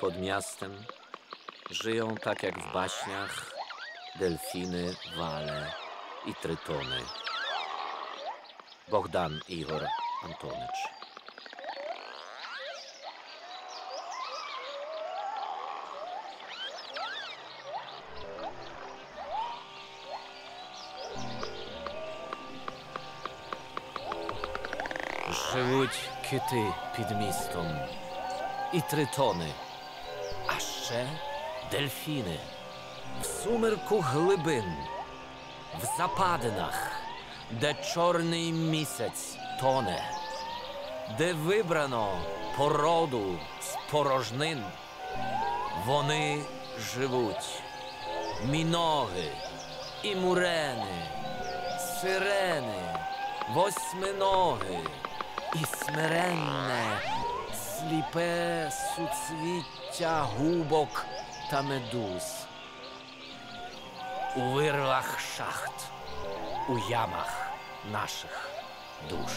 pod miastem żyją tak jak w baśniach delfiny, wale i trytony. Bogdan Igor Antonycz. Żyłódź kity pod i trytony. А ще дельфіни в сумерку глибин, в западинах, де чорний місяць тоне, де вибрано породу з порожнин, вони живуть, міноги і мурени, сирени, восьминоги і смиренне, сліпе суцвіття губок та медуз. У вирвах шахт, у ямах наших душ.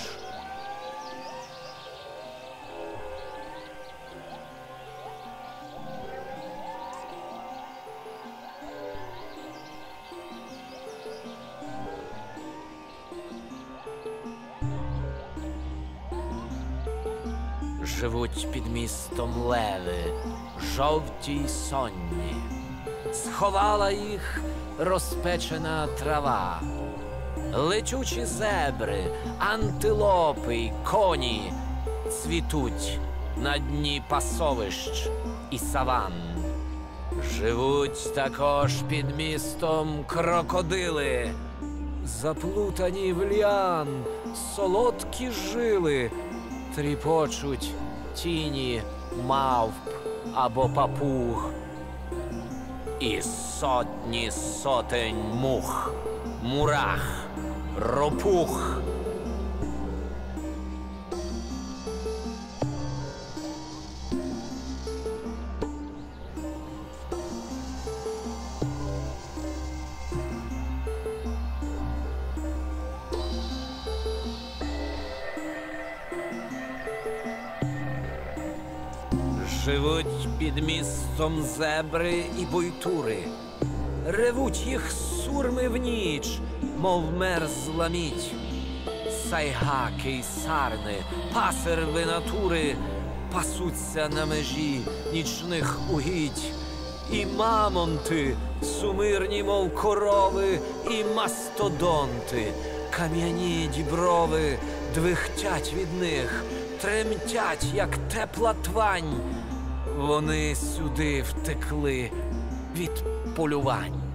Живуть під містом леви, жовті й сонні. Сховала їх розпечена трава, летючі зебри, антилопи й коні цвітуть на дні пасовищ і саван. Живуть також під містом крокодили, заплутані в ліан, солодкі жили, тріпочуть тіні мавп або папуг. І сотні сотень мух, мурах, ропух. Живуть під містом зебри і буйтури, ревуть їх сурми в ніч, мов мерзла мідь. Сайгаки й сарни, пасерви натури пасуться на межі нічних угідь, і мамонти, сумирні, мов корови, і мастодонти, кам'яні діброви двихтять від них, тремтять, як тепла твань. Вони сюди втекли від полювань.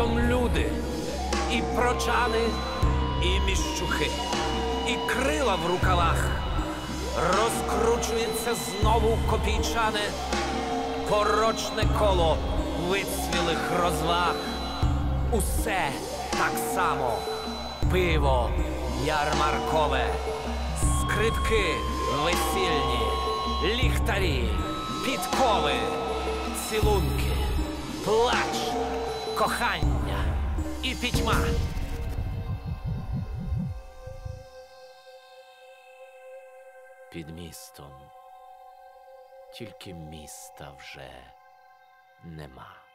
Містом люди, і прочани, і міщухи, і крила в рукавах. Розкручується знову копійчане, порочне коло вицвілих розваг. Усе так само пиво ярмаркове, скрипки весільні, ліхтарі, підкови, цілунки, плач, кохання і пітьма. Під містом тільки міста вже нема.